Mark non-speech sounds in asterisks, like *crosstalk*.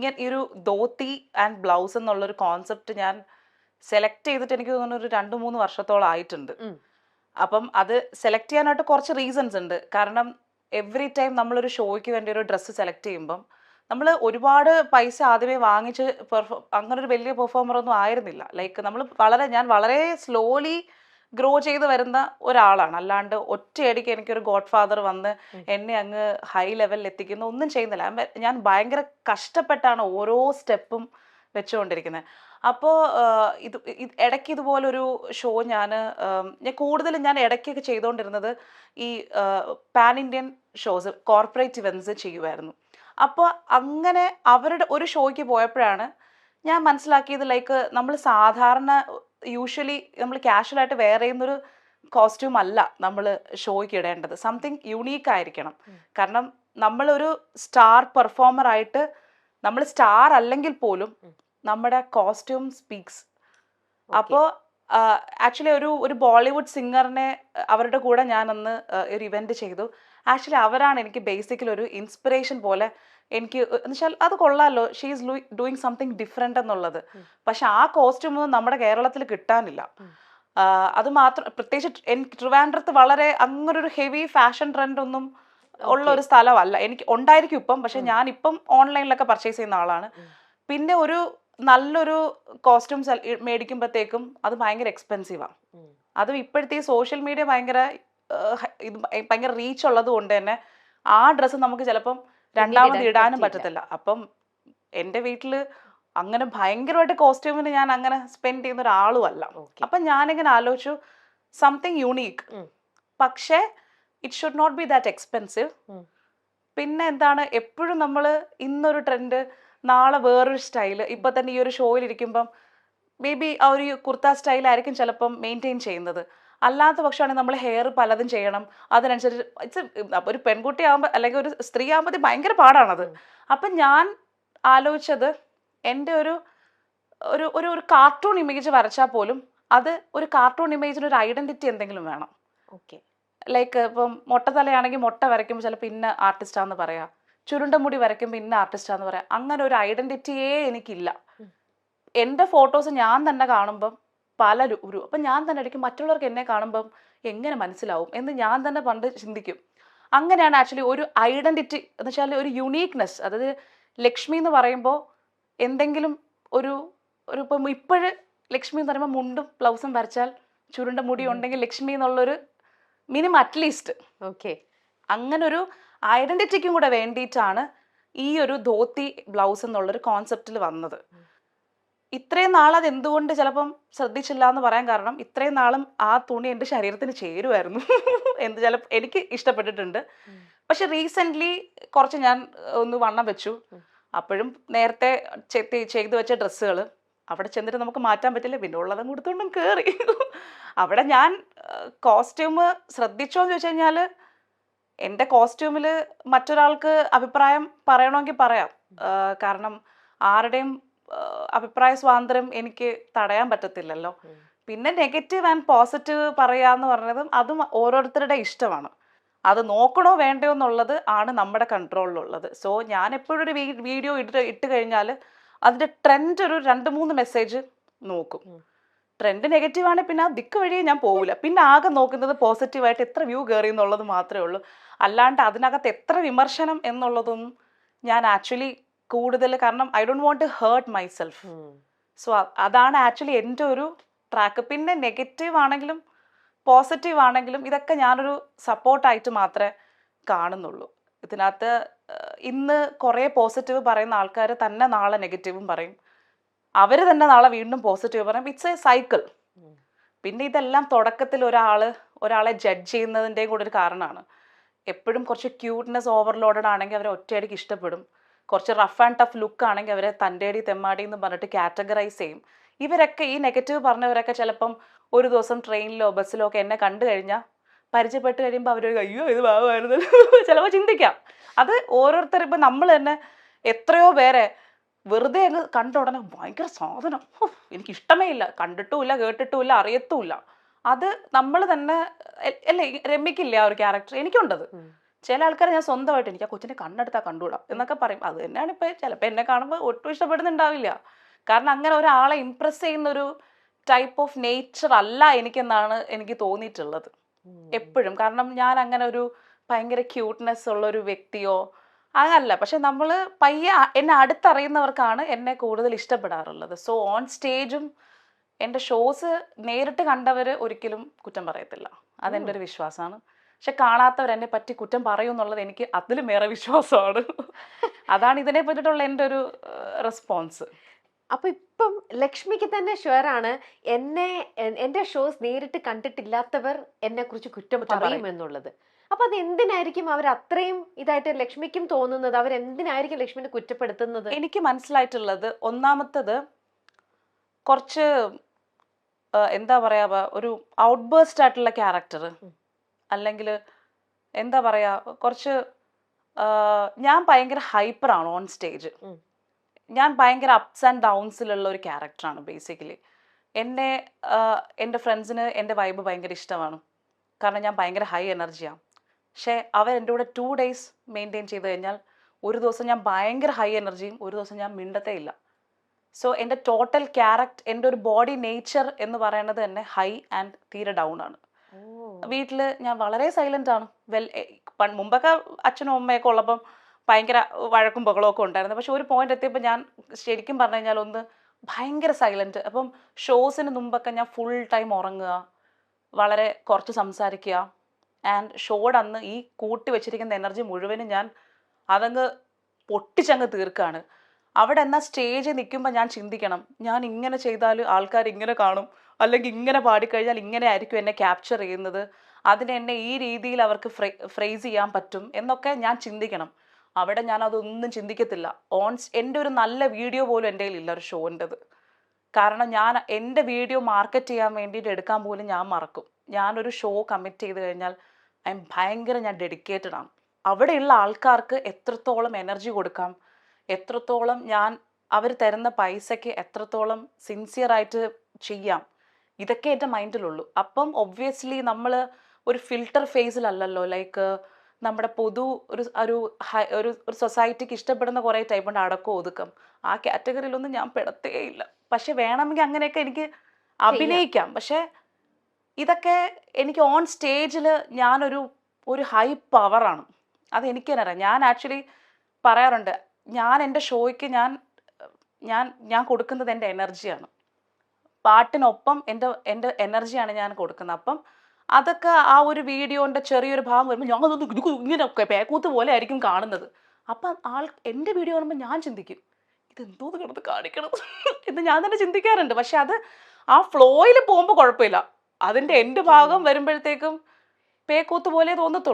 ഇങ്ങനെ ഈ ഒരു ധോത്തി ആൻഡ് ബ്ലൗസ് എന്നുള്ളൊരു കോൺസെപ്റ്റ് ഞാൻ സെലക്ട് ചെയ്തിട്ട് എനിക്ക് തോന്നുന്നു ഒരു രണ്ട് മൂന്ന് വർഷത്തോളം ആയിട്ടുണ്ട്. അപ്പം അത് സെലക്ട് ചെയ്യാനായിട്ട് കുറച്ച് റീസൺസ് ഉണ്ട്. കാരണം എവറി ടൈം നമ്മളൊരു ഷോയ്ക്ക് വേണ്ടി ഒരു ഡ്രസ്സ് സെലക്ട് ചെയ്യുമ്പം നമ്മൾ ഒരുപാട് പൈസ ആദ്യമേ വാങ്ങിച്ച് പെർഫോ അങ്ങനെ ഒരു വലിയ പെർഫോമർ ഒന്നും ആയിരുന്നില്ല. ലൈക്ക് നമ്മൾ വളരെ ഞാൻ വളരെ സ്ലോലി ഗ്രോ ചെയ്ത് വരുന്ന ഒരാളാണ്. അല്ലാണ്ട് ഒറ്റയടിക്ക് എനിക്കൊരു ഗോഡ് ഫാദർ വന്ന് എന്നെ അങ്ങ് ഹൈ ലെവലിൽ എത്തിക്കുന്ന ഒന്നും ചെയ്യുന്നില്ല. ഞാൻ ഭയങ്കര കഷ്ടപ്പെട്ടാണ് ഓരോ സ്റ്റെപ്പും വെച്ചുകൊണ്ടിരിക്കുന്നത്. അപ്പോൾ ഇത് ഇത് ഇടയ്ക്ക് ഇതുപോലൊരു ഷോ ഞാൻ ഞാൻ കൂടുതലും ഞാൻ ഇടയ്ക്കൊക്കെ ചെയ്തുകൊണ്ടിരുന്നത് ഈ pan Indian shows corporate events ചെയ്യുമായിരുന്നു അപ്പോൾ അങ്ങനെ അവരുടെ ഒരു ഷോയ്ക്ക് പോയപ്പോഴാണ് ഞാൻ മനസ്സിലാക്കിയത് ലൈക്ക് നമ്മൾ സാധാരണ യൂഷ്വലി നമ്മൾ കാഷ്വലായിട്ട് വെയർ ചെയ്യുന്നൊരു കോസ്റ്റ്യൂം അല്ല നമ്മൾ ഷോയ്ക്ക് ഇടേണ്ടത്. സംതിങ് യുണീക്ക് ആയിരിക്കണം. കാരണം നമ്മളൊരു സ്റ്റാർ പെർഫോമർ ആയിട്ട് നമ്മൾ സ്റ്റാർ അല്ലെങ്കിൽ പോലും നമ്മുടെ കോസ്റ്റ്യൂം സ്പീക്സ്. അപ്പോൾ ആക്ച്വലി ഒരു ഒരു ബോളിവുഡ് സിംഗറിനെ അവരുടെ കൂടെ ഞാൻ അന്ന് ഒരു ഇവന്റ് ചെയ്തു. ആക്ച്വലി അവരാണ് എനിക്ക് ബേസിക്കലി ഒരു ഇൻസ്പിറേഷൻ പോലെ എനിക്ക് എന്നുവെച്ചാൽ അത് കൊള്ളാമല്ലോ she is doing something different എന്നുള്ളത്. പക്ഷെ ആ കോസ്റ്റ്യൂം നമ്മുടെ കേരളത്തിൽ കിട്ടാനില്ല. അത് മാത്രം പ്രത്യേകിച്ച് എനിക്ക് ട്രിവാൻഡ്രത്ത് വളരെ അങ്ങനൊരു ഹെവി ഫാഷൻ ട്രെൻഡ് ഒന്നും ഉള്ള ഒരു സ്ഥലമല്ല. എനിക്ക് ഉണ്ടായിരിക്കും ഇപ്പം പക്ഷെ ഞാൻ ഇപ്പം ഓൺലൈനിലൊക്കെ പർച്ചേസ് ചെയ്യുന്ന ആളാണ്. പിന്നെ ഒരു നല്ലൊരു കോസ്റ്റ്യൂം മേടിക്കുമ്പോഴത്തേക്കും അത് ഭയങ്കര എക്സ്പെൻസീവാണ്. അതും ഇപ്പോഴത്തെ ഈ സോഷ്യൽ മീഡിയ ഭയങ്കര ഇത് ഭയങ്കര റീച്ച് ഉള്ളത് കൊണ്ട് തന്നെ ആ ഡ്രസ്സ് നമുക്ക് ചിലപ്പം രണ്ടാമത് ഇടാനും. പറ്റത്തില്ല. അപ്പം എന്റെ വീട്ടിൽ അങ്ങനെ ഭയങ്കരമായിട്ട് കോസ്റ്റ്യൂമിന് ഞാൻ അങ്ങനെ സ്പെൻഡ് ചെയ്യുന്ന ഒരാളും അല്ല അപ്പൊ ഞാനിങ്ങനെ ആലോചിച്ചു സംതിങ് യുണീക്ക്. പക്ഷേ it should not be that expensive പിന്നെ എന്താണ് എപ്പോഴും നമ്മൾ ഇന്നൊരു ട്രെൻഡ് നാളെ വേറൊരു സ്റ്റൈൽ ഇപ്പൊ തന്നെ ഈ ഒരു ഷോയിൽ ഇരിക്കുമ്പം മേ ബി ആ ഒരു കുർത്ത സ്റ്റൈലായിരിക്കും ചിലപ്പം മെയിന്റെയിൻ ചെയ്യുന്നത്. അല്ലാത്ത പക്ഷമാണെങ്കിൽ നമ്മൾ ഹെയർ പലതും ചെയ്യണം. അതിനനുസരിച്ച് ഇറ്റ്സ് ഒരു പെൺകുട്ടി ആകുമ്പോൾ അല്ലെങ്കിൽ ഒരു സ്ത്രീ ആകുമ്പോൾ ഭയങ്കര പാടാണത്. അപ്പം ഞാൻ ആലോചിച്ചത് എന്റെ ഒരു ഒരു ഒരു ഒരു കാർട്ടൂൺ ഇമേജ് വരച്ചാൽ പോലും അത് ഒരു കാർട്ടൂൺ ഇമേജിന് ഒരു ഐഡന്റിറ്റി എന്തെങ്കിലും വേണം. ഓക്കെ ലൈക്ക് ഇപ്പം മുട്ട തലയാണെങ്കിൽ മുട്ട വരയ്ക്കുമ്പോൾ ചിലപ്പോൾ ഇന്ന ആർട്ടിസ്റ്റാന്ന് പറയാം. ചുരുണ്ട മുടി വരയ്ക്കുമ്പോൾ ഇന്ന ആർട്ടിസ്റ്റാന്ന് പറയാം. അങ്ങനെ ഒരു ഐഡന്റിറ്റിയേ എനിക്കില്ല. എന്റെ ഫോട്ടോസ് ഞാൻ തന്നെ കാണുമ്പം പല രു- ഒരു അപ്പം ഞാൻ തന്നെ ഇടയ്ക്ക് മറ്റുള്ളവർക്ക് എന്നെ കാണുമ്പം എങ്ങനെ മനസ്സിലാവും എന്ന് ഞാൻ തന്നെ പണ്ട് ചിന്തിക്കും. അങ്ങനെയാണ് ആക്ച്വലി ഒരു ഐഡന്റിറ്റി എന്ന് വെച്ചാൽ ഒരു യുണീക്നെസ് അതായത് ലക്ഷ്മി എന്ന് പറയുമ്പോൾ എന്തെങ്കിലും ഒരു ഒരു ഇപ്പം ഇപ്പോഴ് ലക്ഷ്മി എന്ന് പറയുമ്പോൾ മുണ്ടും ബ്ലൗസും വരച്ചാൽ ചുരുണ്ട മുടി ഉണ്ടെങ്കിൽ ലക്ഷ്മി എന്നുള്ളൊരു മിനിമം അറ്റ്ലീസ്റ്റ് ഓക്കെ അങ്ങനെ ഒരു ഐഡന്റിറ്റിക്കും കൂടെ വേണ്ടിയിട്ടാണ് ഈ ഒരു ധോത്തി ബ്ലൗസ് എന്നുള്ളൊരു കോൺസെപ്റ്റിൽ വന്നത്. ഇത്രയും നാൾ അത് എന്തുകൊണ്ട് ചിലപ്പം ശ്രദ്ധിച്ചില്ല എന്ന് പറയാൻ കാരണം ഇത്രയും നാളും ആ തുണി എന്റെ ശരീരത്തിന് ചേരുമായിരുന്നു *laughs* എന്ത് ചില എനിക്ക് ഇഷ്ടപ്പെട്ടിട്ടുണ്ട്. പക്ഷെ റീസെന്റ്ലി കുറച്ച് ഞാൻ ഒന്ന് വണ്ണം വെച്ചു. അപ്പോഴും നേരത്തെ ചെയ്തു വെച്ച ഡ്രസ്സുകൾ അവിടെ ചെന്നിട്ട് നമുക്ക് മാറ്റാൻ പറ്റില്ല. പിന്നെ ഉള്ളതും കൊടുത്തോണ്ടും കയറി *laughs* അവിടെ ഞാൻ കോസ്റ്റ്യൂം ശ്രദ്ധിച്ചോ എന്ന് ചോദിച്ചു കഴിഞ്ഞാൽ എന്റെ കോസ്റ്റ്യൂമിൽ മറ്റൊരാൾക്ക് അഭിപ്രായം പറയണമെങ്കിൽ പറയാം. കാരണം ആരുടെയും അഭിപ്രായ സ്വാതന്ത്ര്യം എനിക്ക് തടയാൻ പറ്റത്തില്ലല്ലോ. പിന്നെ നെഗറ്റീവ് ആൻഡ് പോസിറ്റീവ് പറയാന്ന് പറഞ്ഞതും അതും ഓരോരുത്തരുടെ ഇഷ്ടമാണ്. അത് നോക്കണോ വേണ്ടയോ എന്നുള്ളത് ആണ് നമ്മുടെ കൺട്രോളിലുള്ളത്. സോ ഞാൻ എപ്പോഴും ഒരു വീഡിയോ ഇട്ട് ഇട്ട് കഴിഞ്ഞാൽ അതിന്റെ ട്രെൻഡ് ഒരു രണ്ട് മൂന്ന് മെസ്സേജ് നോക്കും. ട്രെൻഡ് നെഗറ്റീവ് ആണെങ്കിൽ പിന്നെ ആ ദിക്ക് വഴിയേ ഞാൻ പോകില്ല പിന്നെ ആകെ നോക്കുന്നത് പോസിറ്റീവായിട്ട് എത്ര വ്യൂ കയറി എന്നുള്ളത് മാത്രമേ ഉള്ളൂ. അല്ലാണ്ട് അതിനകത്ത് എത്ര വിമർശനം എന്നുള്ളതൊന്നും ഞാൻ ആക്ച്വലി കൂടുതൽ കാരണം I don't want to hurt my self so അതാണ് ആക്ച്വലി എന്റെ ഒരു ട്രാക്ക് പിന്നെ നെഗറ്റീവ് ആണെങ്കിലും പോസിറ്റീവ് ആണെങ്കിലും ഇതൊക്കെ ഞാനൊരു സപ്പോർട്ടായിട്ട് മാത്രമേ കാണുന്നുള്ളൂ. ഇതിനകത്ത് ഇന്ന് കുറേ പോസിറ്റീവ് പറയുന്ന ആൾക്കാർ തന്നെ നാളെ നെഗറ്റീവും പറയും. അവർ തന്നെ നാളെ വീണ്ടും പോസിറ്റീവ് പറയും. ഇറ്റ്സ് എ സൈക്കിൾ പിന്നെ ഇതെല്ലാം തുടക്കത്തിൽ ഒരാൾ ഒരാളെ ജഡ്ജ് ചെയ്യുന്നതിന്റെയും കൂടെ ഒരു കാരണമാണ്. എപ്പോഴും കുറച്ച് ക്യൂട്ട്നെസ് ഓവർലോഡഡ് ആണെങ്കിൽ അവരെ ഒറ്റയടിക്ക് ഇഷ്ടപ്പെടും. കുറച്ച് റഫ് ആൻഡ് ടഫ് ലുക്ക് ആണെങ്കിൽ അവരെ തന്റെടി തെമ്മാടി എന്ന് പറഞ്ഞിട്ട് കാറ്റഗറൈസ് ചെയ്യും. ഇവരൊക്കെ ഈ നെഗറ്റീവ് പറഞ്ഞവരൊക്കെ ചിലപ്പം ഒരു ദിവസം ട്രെയിനിലോ ബസ്സിലോ ഒക്കെ എന്നെ കണ്ടു കഴിഞ്ഞാൽ പരിചയപ്പെട്ട് കഴിയുമ്പോൾ അവർ അയ്യോ ഇത് ഭാവമായിരുന്നു *laughs* ചിലപ്പോൾ ചിന്തിക്കാം. അത് ഓരോരുത്തർ ഇപ്പം നമ്മൾ തന്നെ എത്രയോ പേരെ വെറുതെ അങ്ങ് കണ്ട ഉടനെ ഭയങ്കര സാധനം. എനിക്ക് ഇഷ്ടമേ ഇല്ല. കണ്ടിട്ടുമില്ല കേട്ടിട്ടുമില്ല അറിയത്തുമില്ല. അത് നമ്മൾ തന്നെ അല്ലേ രമ്യക്കില്ല ആ ഒരു ക്യാരക്ടർ എനിക്കുണ്ടത്. ചില ആൾക്കാർ ഞാൻ സ്വന്തമായിട്ട് എനിക്ക് ആ കൊച്ചിന്റെ കണ്ണെടുത്താൽ കണ്ടുകൂടാം എന്നൊക്കെ പറയും. അത് തന്നെയാണ് ഇപ്പൊ ചിലപ്പോൾ എന്നെ കാണുമ്പോൾ ഒട്ടും ഇഷ്ടപ്പെടുന്നുണ്ടാവില്ല. കാരണം അങ്ങനെ ഒരാളെ ഇമ്പ്രസ് ചെയ്യുന്ന ഒരു ടൈപ്പ് ഓഫ് നേച്ചർ അല്ല എനിക്കെന്നാണ് എനിക്ക് തോന്നിയിട്ടുള്ളത്. എപ്പോഴും. കാരണം ഞാൻ അങ്ങനെ ഒരു ഭയങ്കര ക്യൂട്ട്നെസ് ഉള്ള ഒരു വ്യക്തിയോ അങ്ങനല്ല പക്ഷെ നമ്മൾ പയ്യെ എന്നെ അടുത്തറിയുന്നവർക്കാണ് എന്നെ കൂടുതൽ ഇഷ്ടപ്പെടാറുള്ളത്. സോ ഓൺ സ്റ്റേജും എന്റെ ഷോസ് നേരിട്ട് കണ്ടവർ ഒരിക്കലും കുറ്റം പറയത്തില്ല. അതെന്റെ ഒരു വിശ്വാസമാണ്. പക്ഷെ കാണാത്തവർ എന്നെ പറ്റി കുറ്റം പറയും എന്നുള്ളത് എനിക്ക് അതിലും ഏറെ വിശ്വാസമാണ്. അതാണ് ഇതിനെ പറ്റിയിട്ടുള്ള എന്റെ ഒരു റെസ്പോൺസ് അപ്പൊ ഇപ്പം ലക്ഷ്മിക്ക് തന്നെ ഷുവറാണ് ആണ് എന്നെ എന്റെ ഷോസ് നേരിട്ട് കണ്ടിട്ടില്ലാത്തവർ എന്നെ കുറിച്ച് കുറ്റം പറയും. എന്നുള്ളത് അപ്പൊ അത് എന്തിനായിരിക്കും അവർ അത്രയും ഇതായിട്ട് ലക്ഷ്മിക്കും തോന്നുന്നത്? അവർ എന്തിനായിരിക്കും ലക്ഷ്മിനെ കുറ്റപ്പെടുത്തുന്നത്? എനിക്ക് മനസ്സിലായിട്ടുള്ളത് ഒന്നാമത്തത് കുറച്ച് എന്താ പറയാ ഒരു ഔട്ട്ബേസ്റ്റ് ആയിട്ടുള്ള ക്യാരക്ടർ. അല്ലെങ്കിൽ എന്താ പറയാ കുറച്ച് ഞാൻ ഭയങ്കര ഹൈപ്പറാണ് ഓൺ സ്റ്റേജ് ഞാൻ ഭയങ്കര അപ്സ് ആൻഡ് ഡൗൺസിലുള്ള ഒരു ക്യാരക്ടറാണ് ബേസിക്കലി എന്നെ എന്റെ ഫ്രണ്ട്സിന് എന്റെ വൈബ് ഭയങ്കര ഇഷ്ടമാണ്. കാരണം ഞാൻ ഭയങ്കര ഹൈ എനർജിയാണ് പക്ഷേ അവർ എന്റെ കൂടെ ടു ഡേയ്സ് മെയിന്റെയിൻ ചെയ്ത് കഴിഞ്ഞാൽ ഒരു ദിവസം ഞാൻ ഭയങ്കര ഹൈ എനർജിയും ഒരു ദിവസം ഞാൻ മിണ്ടത്തേ ഇല്ല. സോ എന്റെ ടോട്ടൽ ക്യാരക്ടർ എന്റെ ഒരു ബോഡി നേച്ചർ എന്ന് പറയുന്നത് തന്നെ ഹൈ ആൻഡ് തീരെ ഡൗൺ ആണ്. വീട്ടിൽ ഞാൻ വളരെ സൈലന്റ് ആണ്. വെൽ മുമ്പൊക്കെ അച്ഛനും അമ്മയൊക്കെ ഉള്ളപ്പം ഭയങ്കര വഴക്കും ബഹളവും ഒക്കെ ഉണ്ടായിരുന്നു. പക്ഷെ ഒരു പോയിന്റ് എത്തിയപ്പോൾ ഞാൻ ശരിക്കും പറഞ്ഞു കഴിഞ്ഞാൽ ഒന്ന് ഭയങ്കര സൈലന്റ് അപ്പം ഷോസിന് മുമ്പൊക്കെ ഞാൻ ഫുൾ ടൈം ഉറങ്ങുക വളരെ കുറച്ച് സംസാരിക്കുക ആൻഡ് ഷോഡ് അന്ന് ഈ കൂട്ടി വെച്ചിരിക്കുന്ന എനർജി മുഴുവനും ഞാൻ അതങ്ങ് പൊട്ടിച്ചങ്ങ് തീർക്കാണ്. അവിടെ എന്നാൽ സ്റ്റേജിൽ നിൽക്കുമ്പോൾ ഞാൻ ചിന്തിക്കണം. ഞാൻ ഇങ്ങനെ ചെയ്താൽ ആൾക്കാർ ഇങ്ങനെ കാണും. അല്ലെങ്കിൽ ഇങ്ങനെ പാടിക്കഴിഞ്ഞാൽ ഇങ്ങനെ ആയിരിക്കും എന്നെ ക്യാപ്ചർ ചെയ്യുന്നത്. അതിനെ എന്നെ ഈ രീതിയിൽ അവർക്ക് ഫ്രേസ് ചെയ്യാൻ പറ്റും എന്നൊക്കെ ഞാൻ ചിന്തിക്കണം. അവിടെ ഞാൻ അതൊന്നും ചിന്തിക്കത്തില്ല. ഓൺസ് എന്റെ ഒരു നല്ല വീഡിയോ പോലും എന്റെ കയ്യിലില്ല ഒരു ഷോന്റെത് കാരണം ഞാൻ എന്റെ വീഡിയോ മാർക്കറ്റ് ചെയ്യാൻ വേണ്ടിയിട്ട് എടുക്കാൻ പോലും ഞാൻ മറക്കും. ഞാനൊരു ഷോ കമ്മിറ്റ് ചെയ്ത് കഴിഞ്ഞാൽ ഐ എം ഭയങ്കര ഞാൻ ഡെഡിക്കേറ്റഡ് ആണ്. അവിടെയുള്ള ആൾക്കാർക്ക് എത്രത്തോളം എനർജി കൊടുക്കാം? എത്രത്തോളം ഞാൻ അവർ തരുന്ന പൈസയ്ക്ക് എത്രത്തോളം സിൻസിയറായിട്ട് ചെയ്യാം. ഇതൊക്കെ എന്റെ മൈൻഡിലുള്ളൂ. അപ്പം ഒബ്വിയസ്ലി നമ്മൾ ഒരു ഫിൽട്ടർ ഫേസിലല്ലല്ലോ ലൈക്ക് നമ്മുടെ പൊതു ഒരു ഒരു ഹൈ ഒരു ഒരു സൊസൈറ്റിക്ക് ഇഷ്ടപ്പെടുന്ന കുറേ ടൈപ്പ് ഉണ്ട്. അടക്കം ഒതുക്കം. ആ കാറ്റഗറിയിലൊന്നും ഞാൻ പെടത്തേയില്ല. പക്ഷെ വേണമെങ്കിൽ അങ്ങനെയൊക്കെ എനിക്ക് അഭിനയിക്കാം. പക്ഷെ ഇതൊക്കെ എനിക്ക് ഓൺ സ്റ്റേജിൽ ഞാനൊരു ഒരു ഹൈ പവറാണ് അത് എനിക്ക് തന്നെ ഞാൻ ആക്ച്വലി പറയാറുണ്ട് ഞാൻ എന്റെ ഷോയ്ക്ക് ഞാൻ ഞാൻ ഞാൻ കൊടുക്കുന്നത് എന്റെ എനർജിയാണ്. പാട്ടിനൊപ്പം എന്റെ എന്റെ എനർജിയാണ് ഞാൻ കൊടുക്കുന്നത്. അപ്പം അതൊക്കെ ആ ഒരു വീഡിയോന്റെ ചെറിയൊരു ഭാഗം വരുമ്പോൾ ഇങ്ങനെയൊക്കെ ഇങ്ങനെ പേക്കൂത്ത് പോലെ ആയിരിക്കും കാണുന്നത്. അപ്പം ആൾ എന്റെ വീഡിയോ കാണുമ്പോൾ ഞാൻ ചിന്തിക്കും ഇതെന്തോന്ന് കിടന്ന് കാണിക്കണം എന്ന് ഞാൻ തന്നെ ചിന്തിക്കാറുണ്ട്. പക്ഷെ അത് ആ ഫ്ലോയിൽ പോകുമ്പോൾ കുഴപ്പമില്ല. അതിന്റെ എന്റെ ഭാഗം വരുമ്പോഴത്തേക്കും പേക്കൂത്ത് പോലെ തോന്നത്തുള്ളൂ.